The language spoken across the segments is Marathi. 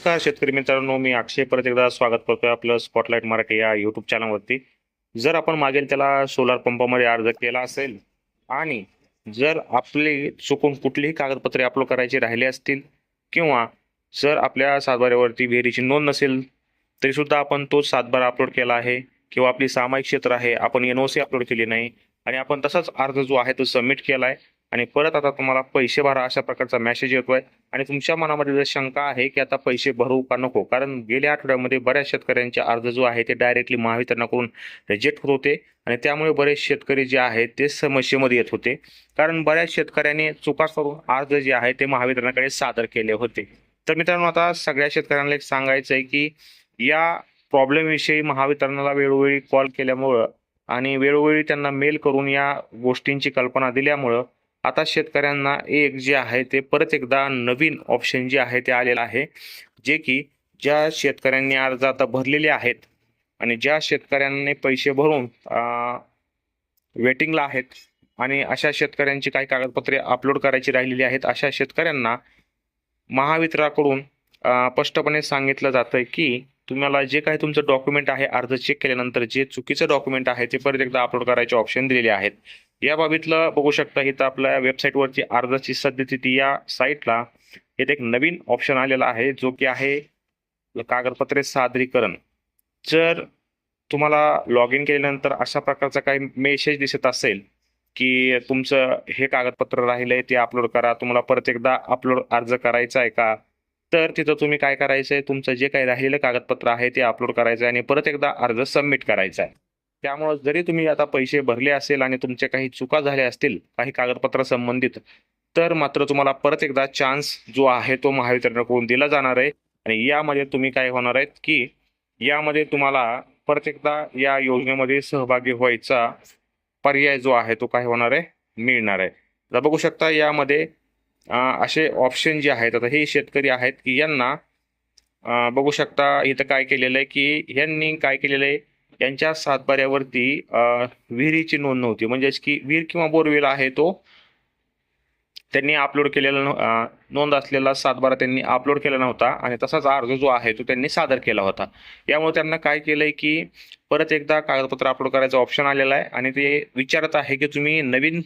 नमस्कार शेतकरी मित्रांनो मी अक्षय. परत एकदा स्वागत करतोय आपलं स्पॉटलाईट मराठी या यूट्यूब चॅनलवरती जर आपण मागेल त्याला सोलार पंपामध्ये अर्ज केला असेल आणि जर आपली चुकून कुठलीही कागदपत्रे अपलोड करायची राहिली असतील किंवा जर आपल्या सातबाऱ्यावरती विहिरीची नोंद नसेल तरीसुद्धा आपण तोच सातबारा अपलोड केला आहे किंवा आपली सामायिक क्षेत्र आहे आपण एन ओ सी अपलोड केली नाही आणि आपण तसाच अर्ज जो आहे तो सबमिट केला आहे आणि परत आता तुम्हाला पैसे भरा अशा प्रकारचा मेसेज येतोय. आणि तुमच्या मनामध्ये जर शंका आहे की आता पैसे भरू का नको? कारण गेल्या आठवड्यामध्ये बऱ्याच शेतकऱ्यांचे अर्ज जो आहे ते डायरेक्टली महावितरणाकडून रिजेक्ट होत होते. आणि त्यामुळे बरेच शेतकरी जे आहेत ते समस्येमध्ये येत होते. कारण बऱ्याच शेतकऱ्यांनी चुका करून अर्ज जे आहे ते महावितरणाकडे सादर केले होते. तर मित्रांनो आता सगळ्या शेतकऱ्यांना एक सांगायचं आहे की या प्रॉब्लेमविषयी महावितरणाला वेळोवेळी कॉल केल्यामुळं आणि वेळोवेळी त्यांना मेल करून या गोष्टींची कल्पना दिल्यामुळं आता शेतकऱ्यांना एक जे आहे ते परत एकदा नवीन ऑप्शन जे आहे ते आलेलं आहे जे की ज्या शेतकऱ्यांनी अर्ज आता भरलेले आहेत आणि ज्या शेतकऱ्यांनी पैसे भरून वेटिंगला आहेत आणि अशा शेतकऱ्यांची काही कागदपत्रे अपलोड करायची राहिलेली आहेत अशा शेतकऱ्यांना महावितराकडून स्पष्टपणे सांगितलं जातं की तुम्हाला जे काही तुमचं डॉक्युमेंट आहे अर्ज चेक केल्यानंतर जे चुकीचं डॉक्युमेंट आहे ते परत एकदा अपलोड करायचे ऑप्शन दिलेले आहेत. या बाबीतलं बघू शकता इथं आपल्या वेबसाईटवरची अर्जाची सद्यस्थिती या साईटला इथे एक नवीन ऑप्शन आलेला आहे जो की आहे कागदपत्रे सादरीकरण. जर तुम्हाला लॉग इन केल्यानंतर अशा प्रकारचा काही मेसेज दिसत असेल की तुमचं हे कागदपत्र राहिलंय ते अपलोड करा तुम्हाला परत एकदा अपलोड अर्ज करायचा आहे का? तर तिथं तुम्ही काय करायचं आहे तुमचं जे काही राहिलेलं कागदपत्र आहे ते अपलोड करायचं आहे आणि परत एकदा अर्ज सबमिट करायचा आहे त्यामुळं जरी तुम्ही आता पैसे भरले असेल आणि तुमच्या काही चुका झाल्या असतील काही कागदपत्र संबंधित तर मात्र तुम्हाला परत एकदा चान्स जो आहे तो महावितरणाकडून दिला जाणार आहे. आणि यामध्ये तुम्ही काय होणार आहेत की यामध्ये तुम्हाला परत एकदा या योजनेमध्ये सहभागी व्हायचा पर्याय जो आहे तो काय होणार आहे? मिळणार आहे. आता बघू शकता यामध्ये असे ऑप्शन जे आहेत आता हे शेतकरी आहेत की यांना बघू शकता इथं काय केलेलं आहे की यांनी काय केलेलं आहे? यांच्या सातबाऱ्यावरती विहिरीची नोंद नव्हती. म्हणजेच की विहीर किंवा बोरवेल आहे तो त्यांनी अपलोड केलेला नोंद असलेला सातबारा त्यांनी अपलोड केला नव्हता आणि तसाच अर्ज जो आहे तो त्यांनी सादर केला होता. यामुळे त्यांना काय केलंय की परत एकदा कागदपत्र अपलोड करायचा ऑप्शन आलेला आहे आणि ते विचारत आहे की तुम्ही नवीन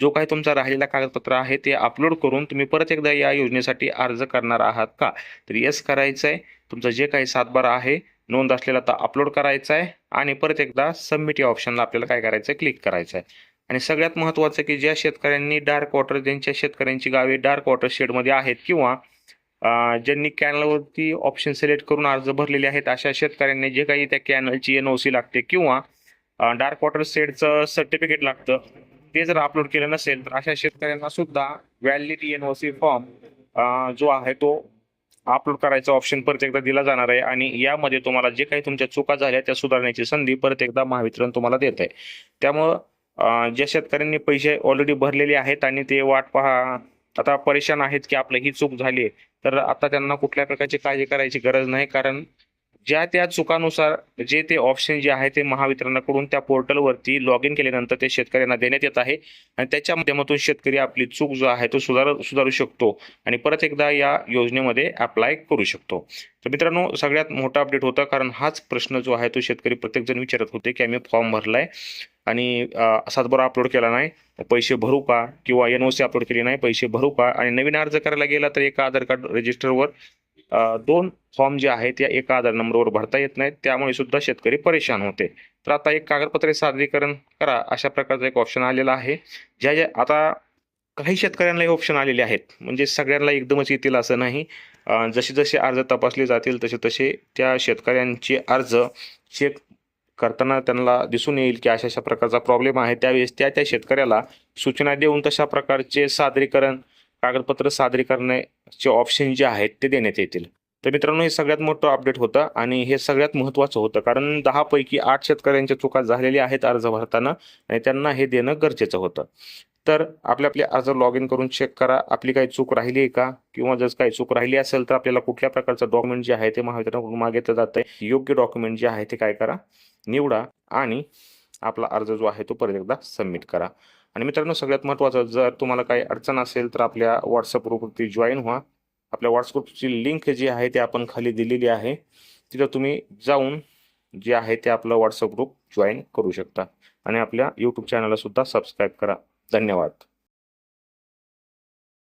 जो काही तुमचा राहिलेला कागदपत्र आहे ते अपलोड करून तुम्ही परत एकदा या योजनेसाठी अर्ज करणार आहात का? तर येस करायचं आहे तुमचं जे काही सातबारा आहे नोंद असलेला तर अपलोड करायचा आहे आणि परत एकदा सबमिट या ऑप्शनला आपल्याला काय करायचं आहे क्लिक करायचं आहे आणि सगळ्यात महत्त्वाचं की ज्या शेतकऱ्यांनी डार्क वॉटर ज्यांच्या शेतकऱ्यांची गावे डार्क वॉटर शेडमध्ये आहेत किंवा ज्यांनी कॅनलवरती ऑप्शन सिलेक्ट करून अर्ज भरलेले आहेत अशा शेतकऱ्यांनी जे काही त्या कॅनलची एन ओ सी लागते किंवा डार्क वॉटर शेडचं सर्टिफिकेट लागतं. ते जर अपलोड केलं नसेल तर अशा शेतकऱ्यांना सुद्धा validity N O C form जो आहे तो अपलोड करायचा ऑप्शन परत एकदा दिला जाणार आहे. आणि यामध्ये तुम्हाला जे काही तुमच्या चुका झाल्या त्या सुधारण्याची संधी परत एकदा महावितरण तुम्हाला देत आहे त्यामुळं ज्या शेतकऱ्यांनी पैसे ऑलरेडी भरलेले आहेत आणि ते वाट पहा आता परेशान आहेत की आपलं ही चूक झाली आहे तर आता त्यांना कुठल्या प्रकारची काळजी करायची गरज नाही. कारण ज्या त्या चुकानुसार जे ते ऑप्शन जे आहे ते महावितरणाकडून त्या पोर्टलवरती लॉग इन केल्यानंतर ते शेतकऱ्यांना देण्यात येत आहे. आणि त्याच्या माध्यमातून शेतकरी आपली चूक जो आहे तो सुधार सुधारू शकतो आणि परत एकदा या योजनेमध्ये अप्लाय करू शकतो. तर मित्रांनो सगळ्यात मोठा अपडेट होता कारण हाच प्रश्न जो आहे तो शेतकरी प्रत्येकजण विचारत होते की आम्ही फॉर्म भरलाय आणि अं, सातबारा अपलोड केला नाही पैसे भरू का? किंवा एन ओ सी अपलोड केली नाही पैसे भरू का? आणि नवीन अर्ज करायला गेला तर एका आधार कार्ड रजिस्टरवर दोन फॉर्म जे आहेत त्या एका आधार नंबरवर भरता येत नाहीत. त्यामुळे सुद्धा शेतकरी परेशान होते. तर आता एक कागदपत्रे सादरीकरण करा अशा प्रकारचा एक ऑप्शन आलेला आहे. ज्या ज्या आता काही शेतकऱ्यांना हे ऑप्शन आलेले आहेत. म्हणजे सगळ्यांना एकदमच येतील असं नाही. जसे जसे अर्ज तपासले जातील तसे तसे त्या शेतकऱ्यांचे अर्ज चेक करताना त्यांना दिसून येईल की अशा अशा प्रकारचा प्रॉब्लेम आहे. त्यावेळेस त्या त्या शेतकऱ्याला सूचना देऊन तशा प्रकारचे सादरीकरण कागदपत्र सादरीकरणाचे ऑप्शन जे आहेत ते देण्यात येतील. तर मित्रांनो हे सगळ्यात मोठं अपडेट होतं आणि हे सगळ्यात महत्त्वाचं होतं कारण दहापैकी आठ शेतकऱ्यांच्या चुका झालेल्या आहेत अर्ज भरताना आणि त्यांना हे देणं गरजेचं होतं. तर आपले आपले अर्ज लॉग इन करून चेक करा. आपली काही चूक राहिली आहे का? किंवा जर काही चूक राहिली असेल तर आपल्याला कुठल्या प्रकारचं डॉक्युमेंट जे आहे ते महावितरणाकडून मागितलं जातं योग्य डॉक्युमेंट जे आहे ते काय करा निवडा आणि आपला अर्ज जो आहे तो परत एकदा सबमिट करा. आणि मित्रांनो सगळ्यात महत्त्वाचं जर तुम्हाला काही अडचण असेल तर आपल्या व्हॉट्सअप ग्रुपवरती जॉईन व्हा. आपल्या व्हॉट्सअपची लिंक जी आहे ती आपण खाली दिलेली आहे. तिथं तुम्ही जाऊन जे आहे ते आपलं व्हॉट्सअप ग्रुप जॉईन करू शकता. आणि आपल्या यूट्यूब चॅनलला सुद्धा सबस्क्राईब करा. धन्यवाद.